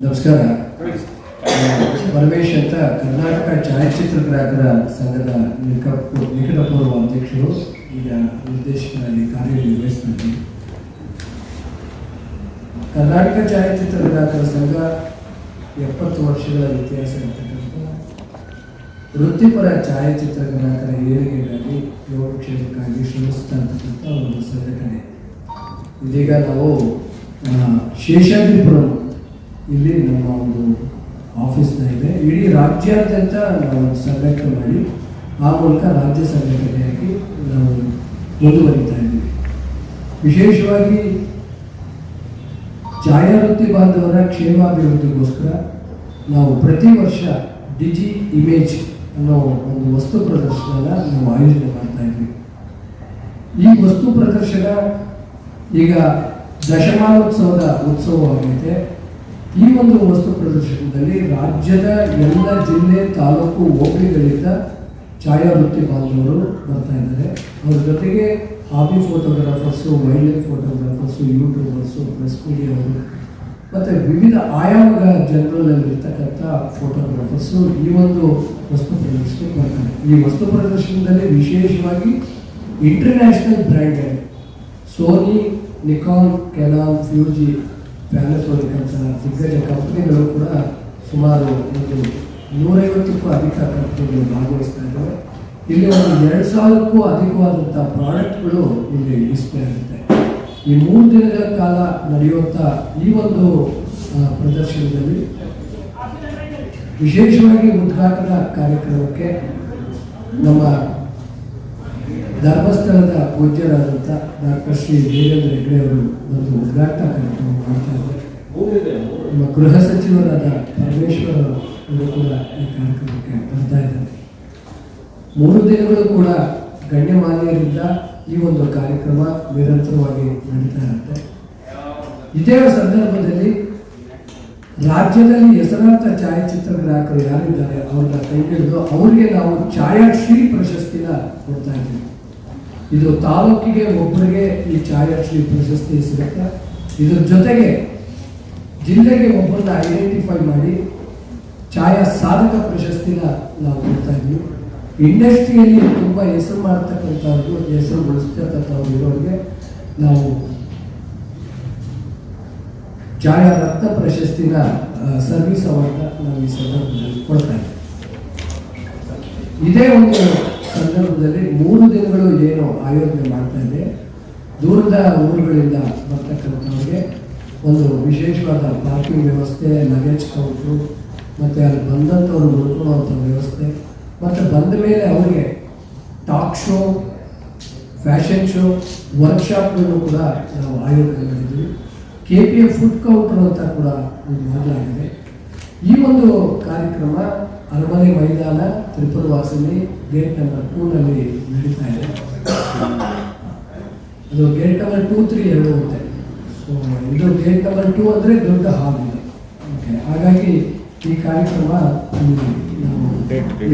ನಮಸ್ಕಾರ. ಪರಮೇಶ್ ಅಂತ ಕರ್ನಾಟಕ ಛಾಯಾಚಿತ್ರ ಗ್ರಾಹಕರ ಸಂಘದ ನಿಕಟ ನಿಕಟಪೂರ್ವ ಅಧ್ಯಕ್ಷರು ಈಗ ನಿರ್ದೇಶಕರಾಗಿ ಕಾರ್ಯನಿರ್ವಹಿಸ್ತಾರೆ ಕರ್ನಾಟಕ ಛಾಯಾಚಿತ್ರ ಗ್ರಾಹಕರ ಸಂಘ ಎಪ್ಪತ್ತು ವರ್ಷಗಳ ಇತಿಹಾಸ ಇರ್ತಕ್ಕಂಥ ವೃತ್ತಿಪರ ಛಾಯಾಚಿತ್ರ ಗ್ರಾಹಕರ ಏಳಿಗೆಗಾಗಿ ಯೋಗಕ್ಷೇಮಕ್ಕಾಗಿ ಶ್ರಮಿಸ್ತಾ ಇರ್ತಕ್ಕಂಥ ಒಂದು ಸಂಘಟನೆ. ಇದೀಗ ನಾವು ಶೇಷಾದ್ರಿಪುರಂ ಇಲ್ಲಿ ನಮ್ಮ ಒಂದು ಆಫೀಸ್ನ ಇದೆ. ಇಡೀ ರಾಜ್ಯಾದ್ಯಂತ ನಾವು ಸಂಘಟನೆ ಮಾಡಿ, ಆ ಮೂಲಕ ರಾಜ್ಯ ಸಂಘಟನೆಯಾಗಿ ನಾವು ಮುಂದುವರಿತಾ ಇದ್ದೀವಿ. ವಿಶೇಷವಾಗಿ ಛಾಯಾವೃತ್ತಿ ಬಾಂಧವರ ಕ್ಷೇಮಾಭಿವೃದ್ಧಿಗೋಸ್ಕರ ನಾವು ಪ್ರತಿ ವರ್ಷ ಡಿಜಿ ಇಮೇಜ್ ಅನ್ನೋ ಒಂದು ವಸ್ತು ಪ್ರದರ್ಶನ ನಾವು ಆಯೋಜನೆ ಮಾಡ್ತಾ ಇದ್ವಿ ಈ ವಸ್ತು ಪ್ರದರ್ಶನ ಈಗ ದಶಮಾನೋತ್ಸವದ ಉತ್ಸವವಾಗೈತೆ. ಈ ಒಂದು ವಸ್ತು ಪ್ರದರ್ಶನದಲ್ಲಿ ರಾಜ್ಯದ ಎಲ್ಲ ಜಿಲ್ಲೆ, ತಾಲೂಕು, ಹೋಬಳಿಗಳಿಂದ ಛಾಯಾವೃತ್ತಿ ಬಾಂಧವರು ಬರ್ತಾ ಇದ್ದಾರೆ. ಅವ್ರ ಜೊತೆಗೆ hobby photographers wild life photographers YouTubers press ಮೀಡಿಯಾವರು ಮತ್ತು ವಿವಿಧ ಆಯಾಮಗಳ ಜನರಲ್ಲಿರ್ತಕ್ಕಂಥ ಫೋಟೋಗ್ರಾಫರ್ಸು ಈ ಒಂದು ವಸ್ತು ಪ್ರದರ್ಶನಕ್ಕೆ ಬರ್ತಾರೆ ಈ ವಸ್ತು ಪ್ರದರ್ಶನದಲ್ಲಿ ವಿಶೇಷವಾಗಿ ಇಂಟರ್ನ್ಯಾಷನಲ್ ಬ್ರ್ಯಾಂಡ್ ಸೋನಿ ನಿಕಾನ್ ಕೆಲಾನ್ ಫ್ಯೂಜಿ ಪ್ಯಾನಸೋನಿಕ್ ಅಂತ ದಿಗ್ಗಜ ಕಂಪ್ನಿಗಳು ಕೂಡ ಸುಮಾರು ಒಂದು ನೂರೈವತ್ತಕ್ಕೂ ಅಧಿಕ ಕಂಪ್ನಿಗಳು ಭಾಗವಹಿಸ್ತಾ ಇದ್ದಾವೆ. ಇಲ್ಲಿ ಒಂದು ಎರಡು ಸಾವಿರಕ್ಕೂ ಅಧಿಕವಾದಂಥ ಪ್ರಾಡಕ್ಟ್ಗಳು ಇಲ್ಲಿ ಡಿಸ್ಪ್ಲೇ ಆಗುತ್ತೆ. ಈ ಮೂರು ದಿನಗಳ ಕಾಲ ನಡೆಯುವಂಥ ಈ ಒಂದು ಪ್ರದರ್ಶನದಲ್ಲಿ ವಿಶೇಷವಾಗಿ ಉದ್ಘಾಟನಾ ಕಾರ್ಯಕ್ರಮಕ್ಕೆ ನಮ್ಮ ಧರ್ಮಸ್ಥಳದ ಪೂಜ್ಯರಾದಂಥ ಡಾಕ್ಟರ್ ಶ್ರೀ ವೀರೇಂದ್ರ ಹೆಗ್ಡೆ ಅವರು ಒಂದು ಉದ್ಘಾಟನಾ ಕಾರ್ಯಕ್ರಮ ಮಾಡ್ತಾ ಇದ್ದಾರೆ. ನಮ್ಮ ಗೃಹ ಸಚಿವರಾದ ಪರಮೇಶ್ವರ್ ಅವರು ಕೂಡ ಈ ಕಾರ್ಯಕ್ರಮಕ್ಕೆ ಬರ್ತಾ ಇದ್ದಾರೆ. ಮೂರು ದಿನಗಳು ಕೂಡ ಗಣ್ಯಮಾನ್ಯರಿಂದ ಈ ಒಂದು ಕಾರ್ಯಕ್ರಮ ನಿರಂತರವಾಗಿ ನಡೀತಾ ಇರುತ್ತೆ. ಇದೇ ಸಂದರ್ಭದಲ್ಲಿ ರಾಜ್ಯದಲ್ಲಿ ಹೆಸರಾಂತ ಛಾಯಾಚಿತ್ರ ಗ್ರಾಹಕರು ಯಾರಿದ್ದಾರೆ ಅವ್ರನ್ನ ಕೈ ಹಿಡಿದು ಅವರಿಗೆ ನಾವು ಛಾಯಾಶ್ರೀ ಪ್ರಶಸ್ತಿನ ಕೊಡ್ತಾ ಇದ್ದೀವಿ. ಇದು ತಾಲೂಕಿಗೆ ಒಬ್ಬರಿಗೆ ಈ ಛಾಯಾಶ್ರೀ ಪ್ರಶಸ್ತಿ ಸಿಗುತ್ತೆ. ಇದ್ರ ಜೊತೆಗೆ ಜಿಲ್ಲೆಗೆ ಒಬ್ಬರನ್ನ ಐಡೆಂಟಿಫೈ ಮಾಡಿ ಛಾಯಾ ಸಾಧಕ ಪ್ರಶಸ್ತಿನ ನಾವು ಕೊಡ್ತಾ ಇದ್ವಿ ಇಂಡಸ್ಟ್ರಿಯಲ್ಲಿ ತುಂಬ ಹೆಸರು ಮಾಡ್ತಕ್ಕಂಥವ್ರು, ಹೆಸರು ಬಳಸ್ತಕ್ಕಂಥವ್ರು ಇರೋರಿಗೆ ನಾವು ಛಾಯಾ ರಕ್ತ ಪ್ರಶಸ್ತಿನ ಸರ್ವಿಸ್ ಅವಾರ್ಡ್ನ ನಾವು ಈ ಸಂದರ್ಭದಲ್ಲಿ ಕೊಡ್ತಾ ಇದ್ದೀವಿ. ಇದೇ ಒಂದು ಸಂದರ್ಭದಲ್ಲಿ ಮೂರು ದಿನಗಳು ಏನು ಆಯೋಜನೆ ಮಾಡ್ತಾ ಇದೆ. ದೂರದ ಊರುಗಳಿಂದ ಬರ್ತಕ್ಕಂಥವ್ರಿಗೆ ಒಂದು ವಿಶೇಷವಾದ ಪಾರ್ಕಿಂಗ್ ವ್ಯವಸ್ಥೆ ಲಗೇಜ್ ಕೌಂಟ್ರು ಮತ್ತು ಅಲ್ಲಿ ಬಂದಂಥವ್ರು ನೋಡ್ಕೊಳ್ಳುವಂಥ ವ್ಯವಸ್ಥೆ. ಮತ್ತು ಬಂದ ಮೇಲೆ ಅವರಿಗೆ ಟಾಕ್ ಶೋ ಫ್ಯಾಷನ್ ಶೋ ವರ್ಕ್ಶಾಪ್ಗಳನ್ನು ಕೂಡ ನಾವು ಆಯೋಜನೆ ಮಾಡಿದ್ವಿ K P F food counter ಅಂತ ಕೂಡ ಮಾಡಲಾಗಿದೆ. ಈ ಒಂದು ಕಾರ್ಯಕ್ರಮ ಅರಮನೆ ಮೈದಾನ ತ್ರಿಪುರ ವಾಸಿನಿ ಗೇಟ್ ನಂಬರ್ ಟೂನಲ್ಲಿ ನಡೀತಾ ಇದೆ. ಅದು ಗೇಟ್ ನಂಬರ್ ಟೂ ತ್ರೀ ಎರಡು ಹೋಗುತ್ತೆ. ಸೊ ಇದು ಗೇಟ್ ನಂಬರ್ ಟೂ ಅಂದರೆ ದೊಡ್ಡ ಹಾಲ್ ಇದೆ. ಓಕೆ ಹಾಗಾಗಿ ಈ ಕಾರ್ಯಕ್ರಮ ನಾವು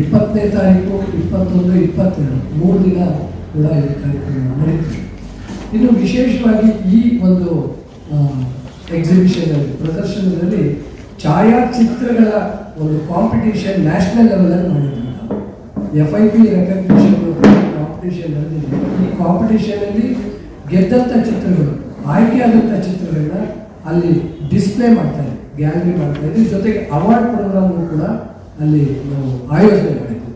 ಇಪ್ಪತ್ತನೇ ತಾರೀಕು, ಇಪ್ಪತ್ತೊಂದು, ಇಪ್ಪತ್ತೆರಡು, ಮೂರು ದಿನ ಕೂಡ ಈ ಕಾರ್ಯಕ್ರಮ ನಡೀತದೆ. ಇನ್ನು ವಿಶೇಷವಾಗಿ ಈ ಒಂದು ಎಕ್ಸಿಬಿಷನ್ ಪ್ರದರ್ಶನದಲ್ಲಿ ಛಾಯಾಚಿತ್ರಗಳ ಒಂದು ಕಾಂಪಿಟೇಷನ್ ನ್ಯಾಷನಲ್ ಲೆವೆಲಲ್ಲಿ ಮಾಡಿದ್ವಿ ನಾವು F I P recognition competition ನಡೆದಿದೆ. ಈ ಕಾಂಪಿಟೇಷನಲ್ಲಿ ಗೆದ್ದಂಥ ಚಿತ್ರಗಳು ಆಯ್ಕೆ ಆದಂಥ ಚಿತ್ರಗಳನ್ನ ಅಲ್ಲಿ ಡಿಸ್ಪ್ಲೇ ಮಾಡ್ತಾ ಇದ್ದೀವಿ ಗ್ಯಾಲರಿ ಮಾಡ್ತಾ ಇದ್ವಿ ಜೊತೆಗೆ ಅವಾರ್ಡ್ ಪ್ರೋಗ್ರಾಮ್ ಕೂಡ ಅಲ್ಲಿ ನಾವು ಆಯೋಜನೆ ಮಾಡಿದ್ವಿ.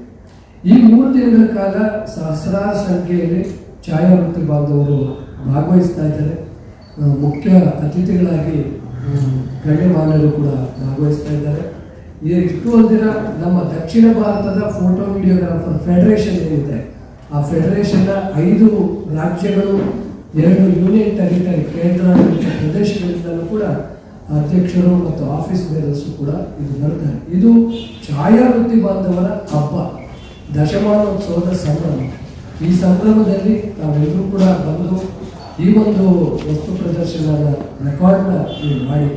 ಈ ಮೂರು ದಿನಗಳ ಕಾಲ ಸಹಸ್ರಾರು ಸಂಖ್ಯೆಯಲ್ಲಿ ಛಾಯಾವೃತ್ತಿ ಬಾಂಧವರು ಭಾಗವಹಿಸ್ತಾ ಇದ್ದಾರೆ. ಮುಖ್ಯ ಅತಿಥಿಗಳಾಗಿ ಗಣ್ಯಮಾನ್ಯರು ಕೂಡ ಭಾಗವಹಿಸ್ತಾ ಇದ್ದಾರೆ. ಈ- ಇಷ್ಟು ಒಂದಿನ ನಮ್ಮ ದಕ್ಷಿಣ ಭಾರತದ ಫೋಟೋ ವಿಡಿಯೋಗ್ರಾಫರ್ ಫೆಡರೇಷನ್ ಏನಿದೆ, ಆ ಫೆಡರೇಷನ್ನ ಐದು ರಾಜ್ಯಗಳು, ಎರಡು ಯೂನಿಯನ್ ಟೆರಿಟರಿ ಕೇಂದ್ರಾಡಳಿತ ಪ್ರದೇಶಗಳಿಂದಲೂ ಕೂಡ ಅಧ್ಯಕ್ಷರು ಮತ್ತು ಆಫೀಸ್ ಬೇರರ್ಸು ಕೂಡ ಇದು ಬರ್ತಾರೆ ಇದು ಛಾಯಾವೃತ್ತಿ ಬಾಂಧವರ ಹಬ್ಬ, ದಶಮಾನೋತ್ಸವದ ಸಂಭ್ರಮ. ಈ ಸಂಭ್ರಮದಲ್ಲಿ ತಾವೆಲ್ಲರೂ ಕೂಡ ಬಂದು ಈ ಒಂದು ವಸ್ತು ಪ್ರದರ್ಶನದ ರೆಕಾರ್ಡ್ನ ಮಾಡಿ